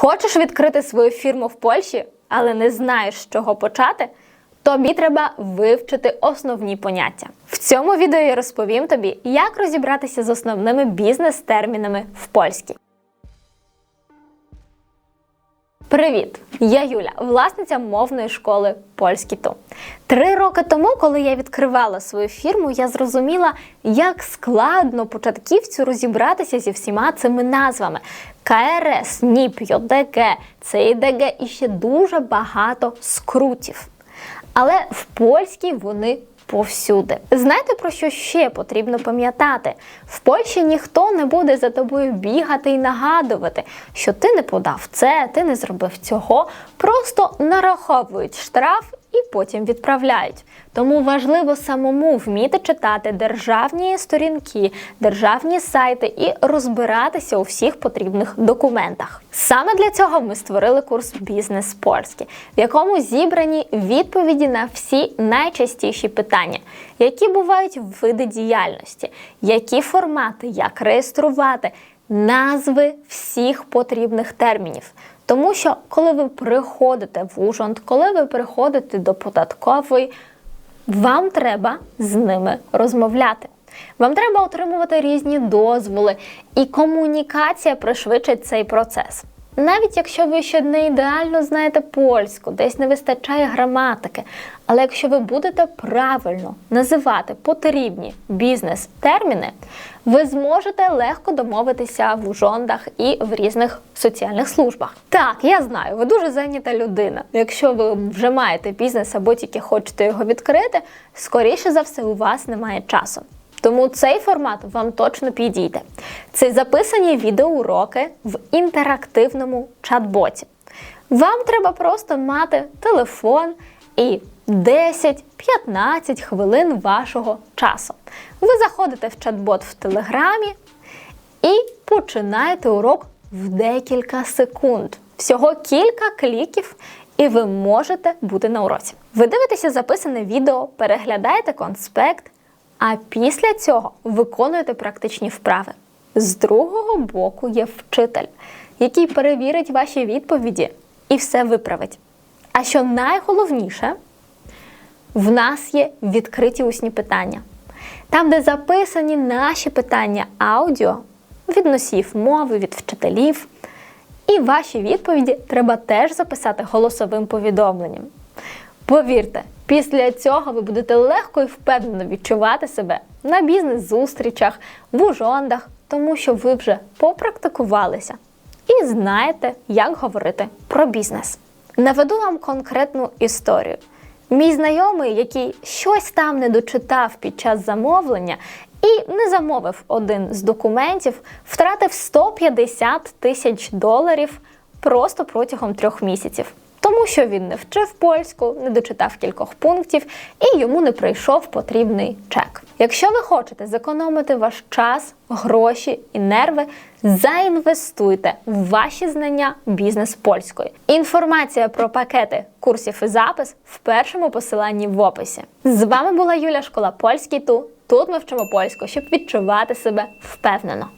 Хочеш відкрити свою фірму в Польщі, але не знаєш, з чого почати? Тобі треба вивчити основні поняття. В цьому відео я розповім тобі, як розібратися з основними бізнес-термінами в польській. Привіт! Я Юля, власниця мовної школи Польський Ту. Три роки тому, коли я відкривала свою фірму, я зрозуміла, як складно початківцю розібратися зі всіма цими назвами: КРС, НІП, ЙОДГ, ЦІДГ і ще дуже багато скрутів. Але в польській вони повсюди. Знаєте, про що ще потрібно пам'ятати? В Польщі ніхто не буде за тобою бігати і нагадувати, що ти не подав це, ти не зробив цього. Просто нараховують штраф і потім відправляють. Тому важливо самому вміти читати державні сторінки, державні сайти і розбиратися у всіх потрібних документах. Саме для цього ми створили курс Бізнес польський, в якому зібрані відповіді на всі найчастіші питання, які бувають види діяльності, які формати, як реєструвати, назви всіх потрібних термінів. Тому що, коли ви приходите в Ужгород, коли ви приходите до податкової, вам треба з ними розмовляти. Вам треба отримувати різні дозволи, і комунікація пришвидшить цей процес. Навіть якщо ви ще не ідеально знаєте польську, десь не вистачає граматики. Але якщо ви будете правильно називати потрібні бізнес-терміни, ви зможете легко домовитися в ужондах і в різних соціальних службах. Так, я знаю, ви дуже зайнята людина. Якщо ви вже маєте бізнес або тільки хочете його відкрити, скоріше за все, у вас немає часу. Тому цей формат вам точно підійде. Це записані відеоуроки в інтерактивному чат-боті. Вам треба просто мати телефон і 10-15 хвилин вашого часу. Ви заходите в чат-бот в Телеграмі і починаєте урок в декілька секунд. Всього кілька кліків, і ви можете бути на уроці. Ви дивитеся записане відео, переглядаєте конспект. А після цього виконуєте практичні вправи. З другого боку є вчитель, який перевірить ваші відповіді і все виправить. А що найголовніше, в нас є відкриті усні питання. Там, де записані наші питання аудіо від носіїв мови, від вчителів. І ваші відповіді треба теж записати голосовим повідомленням. Повірте, після цього ви будете легко і впевнено відчувати себе на бізнес-зустрічах, в ужондах, тому що ви вже попрактикувалися і знаєте, як говорити про бізнес. Наведу вам конкретну історію. Мій знайомий, який щось там не дочитав під час замовлення і не замовив один з документів, втратив 150 тисяч доларів просто протягом трьох місяців тому що він не вчив польську, не дочитав кількох пунктів і йому не прийшов потрібний чек. Якщо ви хочете зекономити ваш час, гроші і нерви, заінвестуйте в ваші знання бізнес польської. Інформація про пакети курсів і запис в першому посиланні в описі. З вами була Юля Школа Польський Ту. Тут ми вчимо польську, щоб відчувати себе впевнено.